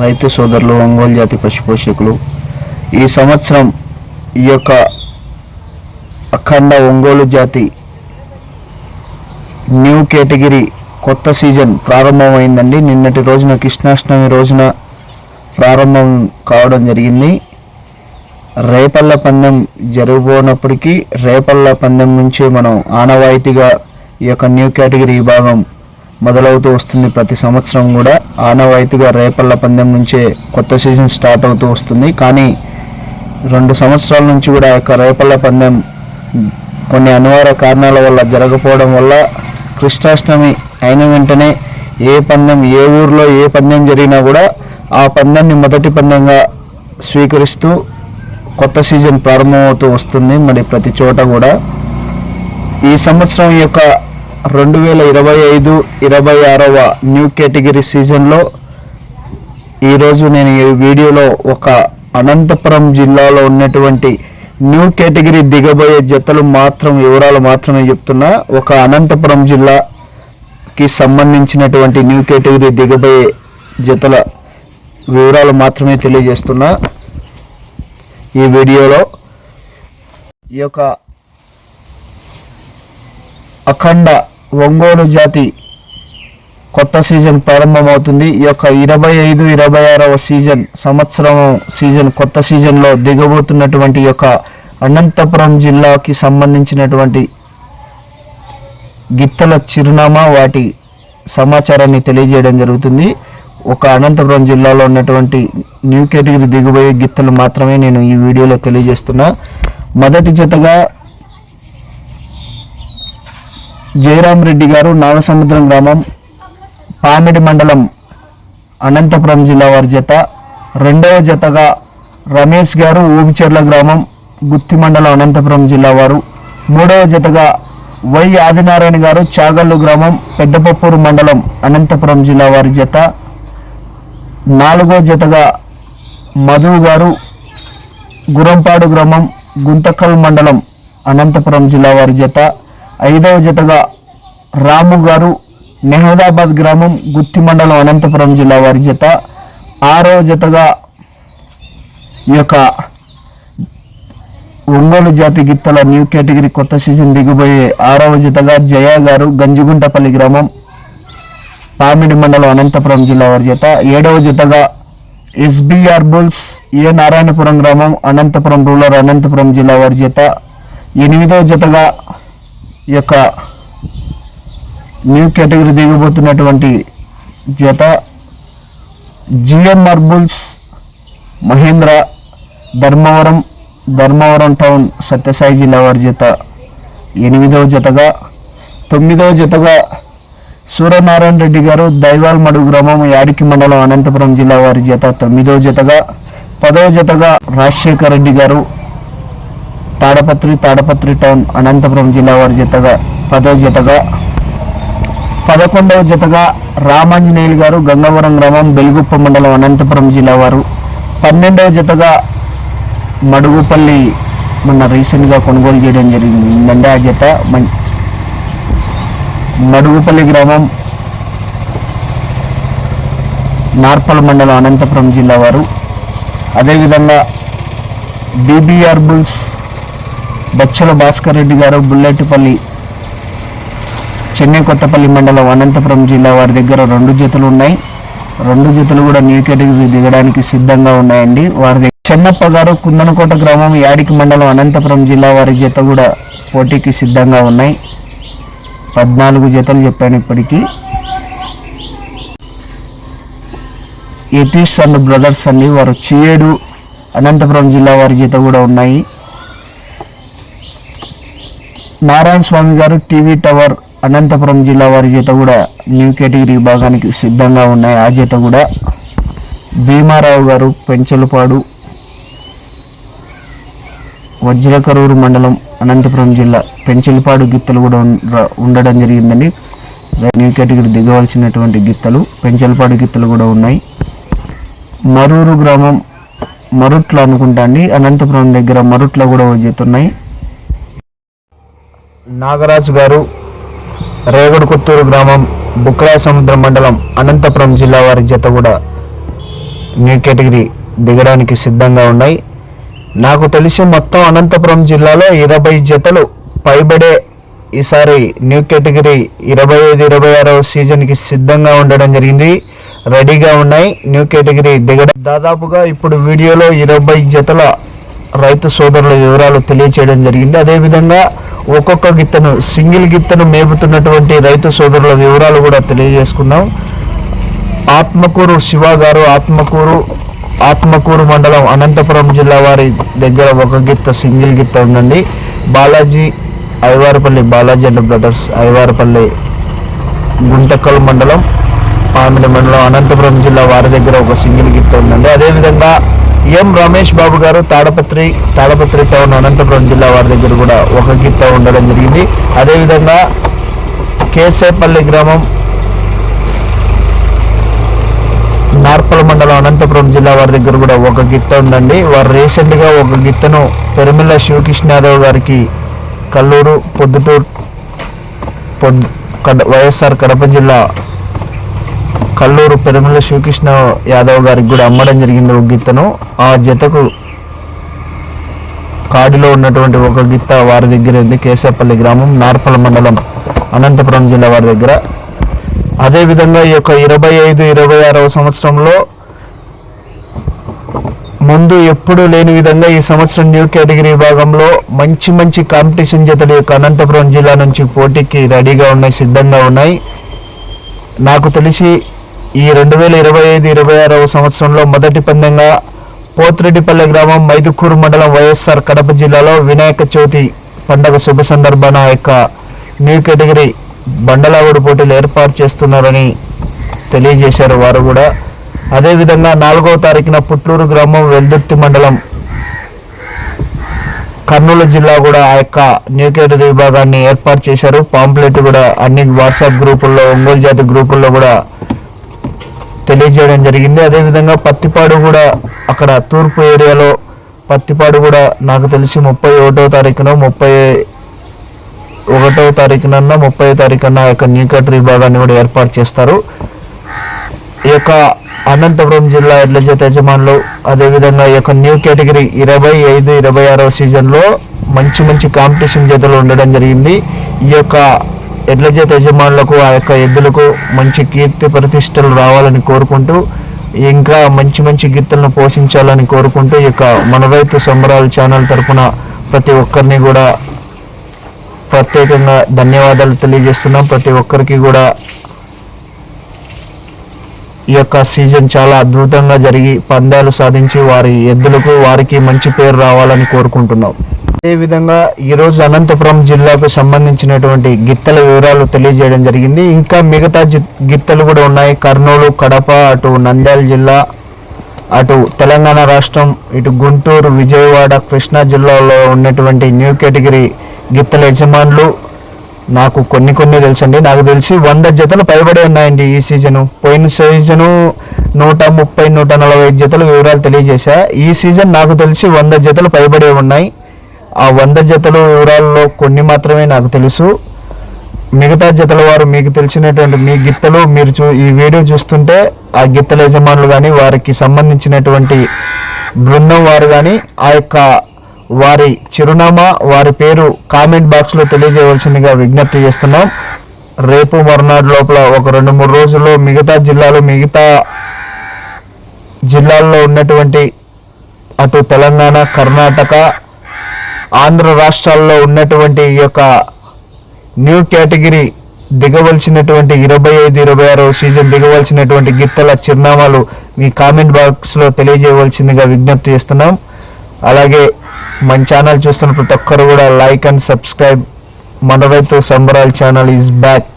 రైతు సోదరులు ఒంగోలు జాతి పశు పోషకులు ఈ సంవత్సరం ఈ యొక్క అఖండ ఒంగోలు జాతి న్యూ కేటగిరీ కొత్త సీజన్ ప్రారంభమైందండి. నిన్నటి రోజున కృష్ణాష్టమి రోజున ప్రారంభం కావడం జరిగింది. రేపల్ల పందెం జరగబోనప్పటికీ రేపల్ల పందెం నుంచే మనం ఆనవాయితీగా ఈ యొక్క న్యూ కేటగిరీ విభాగం మొదలవుతూ వస్తుంది. ప్రతి సంవత్సరం కూడా ఆనవాయితీగా రేపల్ల పందెం నుంచే కొత్త సీజన్ స్టార్ట్ అవుతూ వస్తుంది. కానీ రెండు సంవత్సరాల నుంచి కూడా యొక్క రేపల్ల పందెం కొన్ని అనివార్య కారణాల వల్ల జరగకపోవడం వల్ల కృష్ణాష్టమి అయిన వెంటనే ఏ పందెం ఏ ఊర్లో ఏ పందెం జరిగినా కూడా ఆ పందెంని మొదటి పందెంగా స్వీకరిస్తూ కొత్త సీజన్ ప్రారంభమవుతూ వస్తుంది. మరి ప్రతి చోట కూడా ఈ సంవత్సరం యొక్క రెండు వేల ఇరవై ఐదు ఇరవై ఆరవ న్యూ కేటగిరీ సీజన్లో ఈరోజు నేను ఈ వీడియోలో ఒక అనంతపురం జిల్లాలో ఉన్నటువంటి న్యూ కేటగిరీ దిగబోయే జతలు మాత్రం వివరాలు మాత్రమే చెప్తున్నా. ఒక అనంతపురం జిల్లాకి సంబంధించినటువంటి న్యూ కేటగిరీ దిగబోయే జతల వివరాలు మాత్రమే తెలియజేస్తున్నా. ఈ వీడియోలో ఈ యొక్క అఖండ ఒంగోలు జాతి కొత్త సీజన్ ప్రారంభమవుతుంది. ఈ యొక్క ఇరవై ఐదు ఇరవై ఆరవ సీజన్ సంవత్సరం సీజన్ కొత్త సీజన్లో దిగబోతున్నటువంటి యొక్క అనంతపురం జిల్లాకి సంబంధించినటువంటి గిత్తల చిరునామా వాటి సమాచారాన్ని తెలియజేయడం జరుగుతుంది. ఒక అనంతపురం జిల్లాలో ఉన్నటువంటి న్యూ కేటగిరీ దిగుబోయే గిత్తలు మాత్రమే నేను ఈ వీడియోలో తెలియజేస్తున్నా. మొదటి జతగా జయరాం రెడ్డి గారు నాగసముద్రం గ్రామం పామిడి మండలం అనంతపురం జిల్లా వారి జత. రెండవ జతగా రమేష్ గారు ఊబిచెర్ల గ్రామం గుత్తి మండలం అనంతపురం జిల్లా వారు. మూడవ జతగా వై ఆదినారాయణ గారు చాగల్లు గ్రామం పెద్దపప్పూరు మండలం అనంతపురం జిల్లా వారి జత. నాలుగో జతగా మధు గారు గురంపాడు గ్రామం గుంతకల్ మండలం అనంతపురం జిల్లా వారి జత. ఐదవ జతగా రాము గారు నెహదాబాద్ గ్రామం గుత్తి మండలం అనంతపురం జిల్లా వారి జత. ఆరవ జతగా ఈ యొక్క ఒంగోలు జాతి గిత్తల న్యూ కేటగిరీ కొత్త సీజన్ దిగుబోయే ఆరవ జతగా జయ గారు గంజిగుంటపల్లి గ్రామం పామిడి మండలం అనంతపురం జిల్లా వారి జత. ఏడవ జతగా ఎస్బిఆర్ బుల్స్ ఏ నారాయణపురం గ్రామం అనంతపురం రూరల్ అనంతపురం జిల్లా వారి జత. ఎనిమిదవ జతగా ఈ యొక్క న్యూ కేటగిరీ దిగబోతున్నటువంటి జత GMR bulls Mahendra Dharmavaram Dharmavaram town Sathyasai జిల్లా వారి జత ఎనిమిదవ జతగా తొమ్మిదవ జతగా సూర్యనారాయణ రెడ్డి గారు దైవాల్ మడు గ్రామం యాడికి మండలం అనంతపురం జిల్లా వారి జత తొమ్మిదవ జతగా పదవ జతగా రాజశేఖర్ రెడ్డి గారు తాడపత్రి తాడపత్రి టౌన్ అనంతపురం జిల్లా వారి జతగా పదో జతగా పదకొండవ జతగా రామాంజనేయులు గారు గంగవరం గ్రామం బెలుగుప్ప మండలం అనంతపురం జిల్లా వారు. పన్నెండవ జతగా మడుగుపల్లి మొన్న రీసెంట్గా కొనుగోలు చేయడం జరిగింది ఆ జత మడుగుపల్లి గ్రామం నార్పల్ మండలం అనంతపురం జిల్లా వారు. అదేవిధంగా బీబీఆర్ బుల్స్ బచ్చల భాస్కర్ రెడ్డి గారు బుల్లెట్పల్లి చెన్నై కొత్తపల్లి మండలం అనంతపురం జిల్లా వారి దగ్గర రెండు జతలు ఉన్నాయి. రెండు జతలు కూడా న్యూ కేటగిరీ దిగడానికి సిద్ధంగా ఉన్నాయండి. వారి దగ్గర చెన్నప్ప గారు కుందనకోట గ్రామం యాడికి మండలం అనంతపురం జిల్లా వారి జత కూడా పోటీకి సిద్ధంగా ఉన్నాయి. పద్నాలుగు జతలు చెప్పాను ఇప్పటికీ. యతీష్ అండ్ బ్రదర్స్ అండి వారు చేడు అనంతపురం జిల్లా వారి జత కూడా ఉన్నాయి. నారాయణ స్వామి గారు టీవీ టవర్ అనంతపురం జిల్లా వారి జత కూడా న్యూ కేటగిరీ విభాగానికి సిద్ధంగా ఉన్నాయి. ఆ జత కూడా భీమారావు గారు పెంచలపాడు వజ్రకరూరు మండలం అనంతపురం జిల్లా పెంచలపాడు గిత్తలు కూడా ఉండడం జరిగిందని న్యూ కేటగిరీ దిగవలసినటువంటి గిత్తలు పెంచలపాడు గిత్తలు కూడా ఉన్నాయి. మరూరు గ్రామం మరుట్ల అనుకుంటా అండి. అనంతపురం దగ్గర మరుట్లో కూడా ఓ నాగరాజు గారు రేగడి కొత్తూరు గ్రామం బుక్రాయ సముద్రం మండలం అనంతపురం జిల్లా వారి జత కూడా న్యూ కేటగిరీ దిగడానికి సిద్ధంగా ఉన్నాయి. నాకు తెలిసి మొత్తం అనంతపురం జిల్లాలో ఇరవై జతలు పైబడే ఈసారి న్యూ కేటగిరీ ఇరవై ఐదు ఇరవై ఆరో సీజన్కి సిద్ధంగా ఉండడం జరిగింది. రెడీగా ఉన్నాయి. న్యూ కేటగిరీ దిగడం దాదాపుగా ఇప్పుడు వీడియోలో ఇరవై జతల రైతు సోదరుల వివరాలు తెలియచేయడం జరిగింది. అదేవిధంగా ఒక్కొక్క గిత్తను సింగిల్ గిత్తను మేపుతున్నటువంటి రైతు సోదరుల వివరాలు కూడా తెలియజేసుకుందాం ఆత్మకూరు శివ గారు ఆత్మకూరు ఆత్మకూరు మండలం అనంతపురం జిల్లా వారి దగ్గర ఒక గిత్త సింగిల్ గిత్త ఉందండి. బాలాజీ ఐవారపల్లి బాలాజీ అండ్ బ్రదర్స్ ఐవారపల్లి గుంటకల్ మండలం పామిడి మండలం అనంతపురం జిల్లా వారి దగ్గర ఒక సింగిల్ గిత్త ఉందండి. అదేవిధంగా ఎం రమేష్ బాబు గారు తాడపత్రి తాడపత్రి టౌన్ అనంతపురం జిల్లా వారి దగ్గర కూడా ఒక గిత్త ఉండడం జరిగింది. అదేవిధంగా కేసేపల్లి గ్రామం నార్పల మండలం అనంతపురం జిల్లా వారి దగ్గర కూడా ఒక గిత్త ఉందండి. వారు రీసెంట్గా ఒక గిత్తను పెరుమిల్ల శివకృష్ణ యాదవ్ గారికి కల్లూరు పొద్దుటూరు పొ కడ- వైఎస్ఆర్ కడప జిల్లా కల్లూరు పెరుమల శివకృష్ణ యాదవ్ గారికి కూడా అమ్మడం జరిగింది ఒక గిత్తను ఆ జతకు కాడిలో ఉన్నటువంటి ఒక గిత్త వారి దగ్గర ఉంది కేశాపల్లి గ్రామం నార్పల మండలం అనంతపురం జిల్లా వారి దగ్గర. అదేవిధంగా ఈ యొక్క ఇరవై ఐదు ఇరవై ఆరవ సంవత్సరంలో ముందు ఎప్పుడూ లేని విధంగా ఈ సంవత్సరం న్యూ కేటగిరీ విభాగంలో మంచి మంచి కాంపిటీషన్ జతలు యొక్క అనంతపురం జిల్లా నుంచి పోటీకి రెడీగా ఉన్నాయి సిద్ధంగా ఉన్నాయి. నాకు తెలిసి ఈ రెండు వేల ఇరవై ఐదు ఇరవై ఆరవ సంవత్సరంలో మొదటి పందెంగా పోత్రెడ్డిపల్లె గ్రామం మైదుకూరు మండలం వైఎస్ఆర్ కడప జిల్లాలో వినాయక చవితి పండగ శుభ సందర్భాన ఆ యొక్క న్యూ కేటగిరీ బండలాగుడు పోటీలు ఏర్పాటు చేస్తున్నారని తెలియజేశారు వారు కూడా. అదేవిధంగా నాలుగవ తారీఖున పుట్లూరు గ్రామం వెల్దుర్తి మండలం కర్నూలు జిల్లా కూడా ఆ యొక్క న్యూ కేటగిరీ విభాగాన్ని ఏర్పాటు చేశారు. పాంప్లెట్ కూడా అన్ని వాట్సాప్ గ్రూపుల్లో ఒంగోలు జాతి గ్రూపుల్లో కూడా తెలియజేయడం జరిగింది. అదేవిధంగా పత్తిపాడు కూడా అక్కడ తూర్పు ఏరియాలో పత్తిపాడు కూడా నాకు తెలిసి ముప్పై ఒకటో తారీఖున ముప్పై ఒకటో తారీఖున ముప్పై తారీఖున యొక్క న్యూ కేటగిరీ విభాగాన్ని కూడా ఏర్పాటు చేస్తారు. ఈ యొక్క అనంతపురం జిల్లా ఎడ్ల జత యజమానులు అదేవిధంగా ఈ యొక్క న్యూ కేటగిరీ ఇరవై ఐదు ఇరవై ఆరవ సీజన్లో మంచి మంచి కాంపిటీషన్ జతలు ఉండడం జరిగింది. ఈ యొక్క ఎడ్ల చేత యజమానులకు ఆ యొక్క ఎద్దులకు మంచి కీర్తి ప్రతిష్టలు రావాలని కోరుకుంటూ ఇంకా మంచి మంచి గీతలను పోషించాలని కోరుకుంటూ ఈ యొక్క మన రైతు సంబరాలు ఛానల్ తరపున ప్రతి ఒక్కరిని కూడా ప్రత్యేకంగా ధన్యవాదాలు తెలియజేస్తున్నాం. ప్రతి ఒక్కరికి కూడా ఈ యొక్క సీజన్ చాలా అద్భుతంగా జరిగి పందాలు సాధించి వారి ఎద్దులకు వారికి మంచి పేరు రావాలని కోరుకుంటున్నాం. అదేవిధంగా ఈరోజు అనంతపురం జిల్లాకు సంబంధించినటువంటి గిత్తల వివరాలు తెలియజేయడం జరిగింది. ఇంకా మిగతా గిత్తలు కూడా ఉన్నాయి. కర్నూలు కడప అటు నంద్యాల జిల్లా అటు తెలంగాణ రాష్ట్రం ఇటు గుంటూరు విజయవాడ కృష్ణా జిల్లాలో ఉన్నటువంటి న్యూ కేటగిరీ గిత్తల యజమానులు నాకు కొన్ని కొన్ని తెలుసండి. నాకు తెలిసి వంద జతలు పైబడి ఉన్నాయండి ఈ సీజను. పోయిన సీజను నూట ముప్పై నూట నలభై జతలు వివరాలు తెలియజేశా. ఈ సీజన్ నాకు తెలిసి వంద జతలు పైబడి ఉన్నాయి. ఆ వంద జతల వివరాల్లో కొన్ని మాత్రమే నాకు తెలుసు. మిగతా జతల వారు మీకు తెలిసినటువంటి మీ గిత్తలు మీరు చూ ఈ వీడియో చూస్తుంటే ఆ గిత్తల యజమానులు కానీ వారికి సంబంధించినటువంటి బృందం వారు కానీ ఆ యొక్క వారి చిరునామా వారి పేరు కామెంట్ బాక్స్లో తెలియజేయవలసిందిగా విజ్ఞప్తి చేస్తున్నాం. రేపు మరునాడు లోపల ఒక రెండు మూడు రోజుల్లో మిగతా జిల్లాలు మిగతా జిల్లాల్లో ఉన్నటువంటి అటు తెలంగాణ కర్ణాటక ఆంధ్ర రాష్ట్రాల్లో ఉన్నటువంటి ఈ యొక్క న్యూ కేటగిరీ దిగవలసినటువంటి ఇరవై ఐదు ఇరవై ఆరో సీజన్ దిగవలసినటువంటి గిత్తల చిరునామాలు మీ కామెంట్ బాక్స్లో తెలియజేయవలసిందిగా విజ్ఞప్తి చేస్తున్నాం. అలాగే మన ఛానల్ చూస్తున్న ప్రతి ఒక్కరు కూడా లైక్ అండ్ సబ్స్క్రైబ్. మన రైతు సంబరాల్ ఛానల్ ఈజ్ బ్యాక్.